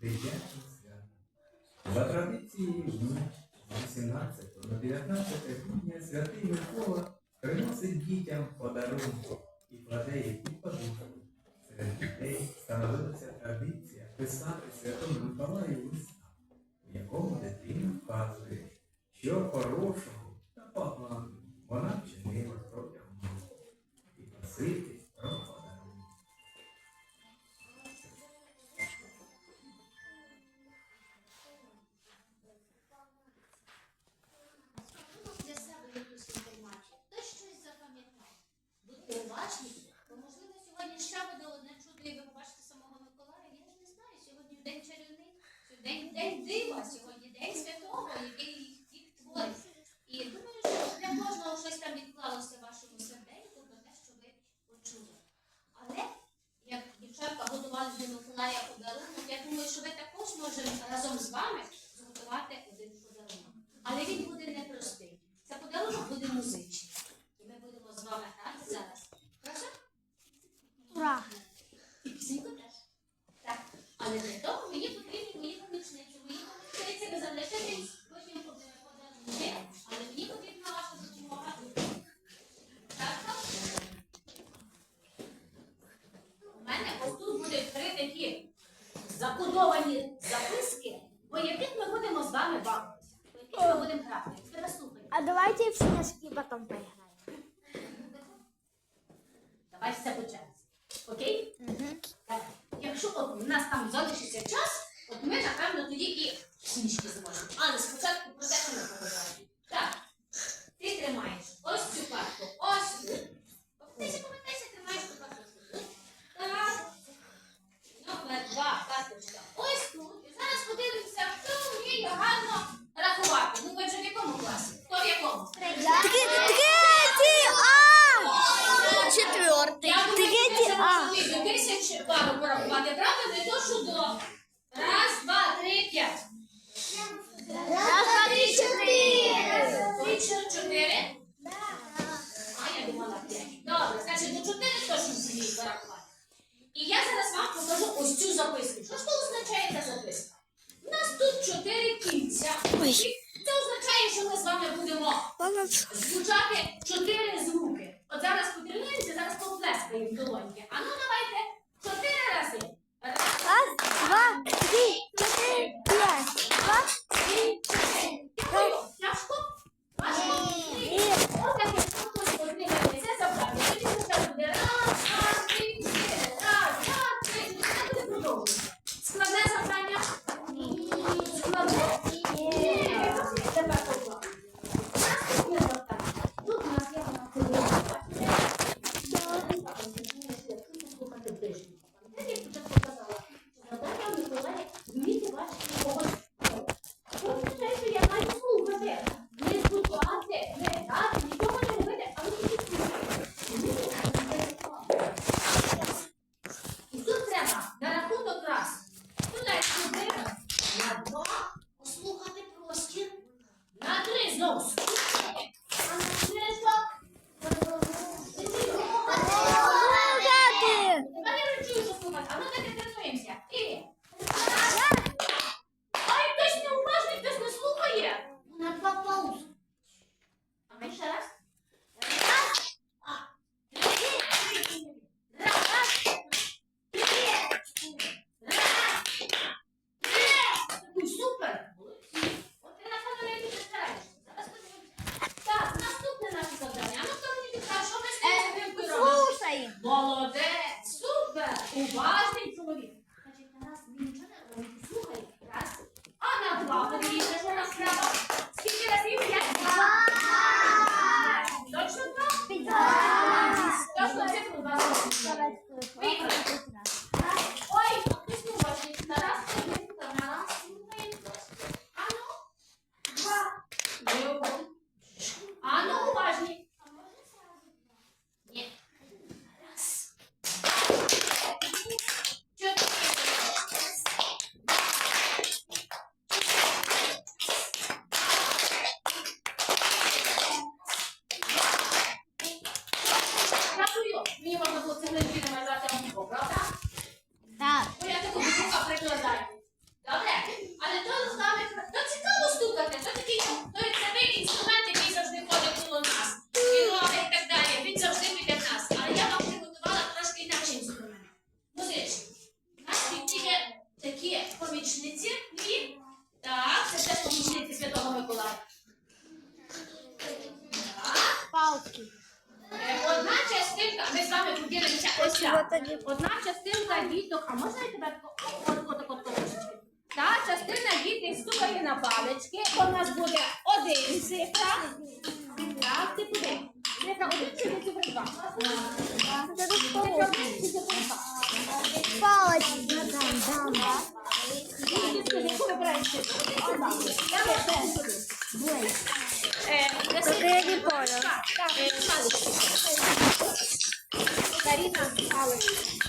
дитяче свято. За традицією з 18 на 19 грудня святий Микола приносить дітям подарунки і кладе їх під подушку. Серед дітей становилася традиція писати святому Миколаю листа, в якому дитина вказує, що хорошого та поганого вона вчинила протягом року і просити Уважні, можливо сьогодні ще буде одне чудо, і ви побачите самого Миколая. Я ж не знаю, сьогодні день чарівний, сьогодні день, дива, сьогодні день святого, який їх творить. І думаю, що для кожного щось там відклалося вашому серденьку про те, що ви почули. Але як дівчатка готували для Миколая подарунок, я думаю, що ви також можете разом з вами зготувати один подарунок. Але він буде непростий. Це подарунок буде музичний. І ми будемо з вами грати зараз. Хорошо? Ура! І пісеньку теж. Так. Але для того мені потрібні мої помічниці. Мої помічниці ви залишитесь, потім буде подарунки, але мені потрібна ваша допомога. Так, так? У мене ось тут будуть три такі закодовані записки, по яких ми будемо з вами бавитися. По яких ми будемо грати. Тепер слухаю. А давайте в сніжки потом поіграємо. Давай все по часу. Окей? Так. Якщо от у нас там залишиться час, от ми, напевно, тоді і сніжки зможемо. Але спочатку про те, що ми поговоримо. Так. Ти тримаєш ось цю картку. Ось тут. Повертайся, повертайся, тримаєш цю картку. Так. Номер два карточка. Ось тут. І зараз подивимося, хто вміє гарно рахувати. Ну, ви вже в якому класі? Хто в якому? Третий А! Четвертый. Я думаю, Третий це А. можливо до тисячі пару порахувати, правда? Не то, що до. Раз, два, три, п'ять. Раз, два, три, четыре. Три, чотири, чотири. А, я думала п'ять. Добре, значить до чотири точно зміють порахувати. І я зараз вам покажу ось цю записку. Що ж то означає ця записка? У нас тут чотири кільця. Ой. Це означає, що ми з вами будемо звучати чотири звуки. От зараз потренуємося, зараз поплескаємо долоньки. znów. Увага! Тоді. Одна частинка діток, а можна я тебе трошечки? Та частина дітей стукає на палички, у нас буде один цифра. Так, ти куди? Цифра один чи цифра два? Цифра один чи цифра два? Палочки. Ти скажи, яку вибираєш цифру? Я вибираю сюди. Е, так, палички. Каріна, палички.